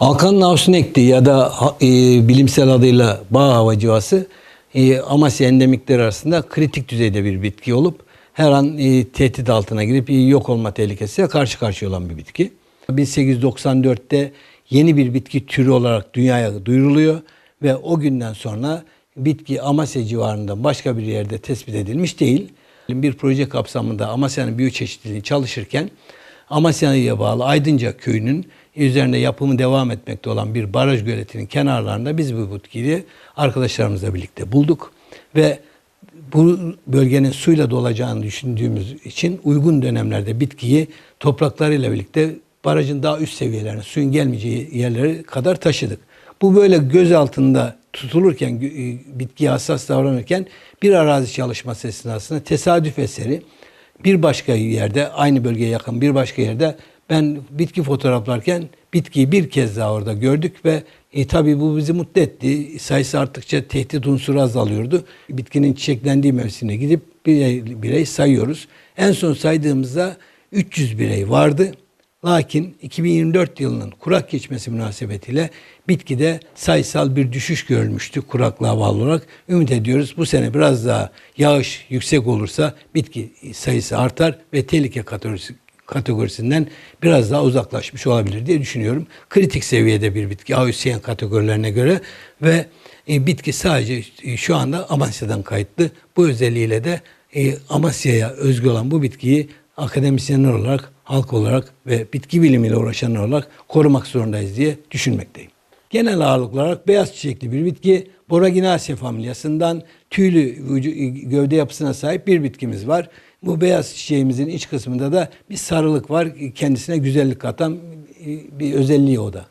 Alkan Navsunekti ya da e, bilimsel adıyla bağ havacıvası e, Amasya endemikleri arasında kritik düzeyde bir bitki olup her an e, tehdit altına girip e, yok olma tehlikesiyle karşı karşıya olan bir bitki. 1894'te yeni bir bitki türü olarak dünyaya duyuruluyor ve o günden sonra bitki Amasya civarında başka bir yerde tespit edilmiş değil. Bir proje kapsamında Amasya'nın biyoçeşitliliği çalışırken Amasya'ya bağlı Aydınca köyünün üzerinde yapımı devam etmekte olan bir baraj göletinin kenarlarında biz bu bitkiyi arkadaşlarımızla birlikte bulduk ve bu bölgenin suyla dolacağını düşündüğümüz için uygun dönemlerde bitkiyi topraklarıyla birlikte barajın daha üst seviyelerine, suyun gelmeyeceği yerlere kadar taşıdık. Bu böyle göz altında tutulurken, e, bitkiye hassas davranırken bir arazi çalışması esnasında tesadüf eseri bir başka yerde, aynı bölgeye yakın bir başka yerde ben bitki fotoğraflarken bitkiyi bir kez daha orada gördük ve e, tabii bu bizi mutlu etti. Sayısı arttıkça tehdit unsuru azalıyordu. Bitkinin çiçeklendiği mevsimine gidip birey, birey sayıyoruz. En son saydığımızda 300 birey vardı. Lakin 2024 yılının kurak geçmesi münasebetiyle bitkide sayısal bir düşüş görülmüştü kuraklığa bağlı olarak. Ümit ediyoruz bu sene biraz daha yağış yüksek olursa bitki sayısı artar ve tehlike kategorisi, kategorisinden biraz daha uzaklaşmış olabilir diye düşünüyorum. Kritik seviyede bir bitki IUCN kategorilerine göre ve e, bitki sadece e, şu anda Amasya'dan kayıtlı. Bu özelliğiyle de e, Amasya'ya özgü olan bu bitkiyi akademisyenler olarak, halk olarak ve bitki bilimiyle uğraşanlar olarak korumak zorundayız diye düşünmekteyim. Genel ağırlık olarak beyaz çiçekli bir bitki Boraginaceae familyasından tüylü gövde yapısına sahip bir bitkimiz var. Bu beyaz çiçeğimizin iç kısmında da bir sarılık var. Kendisine güzellik katan bir özelliği o da.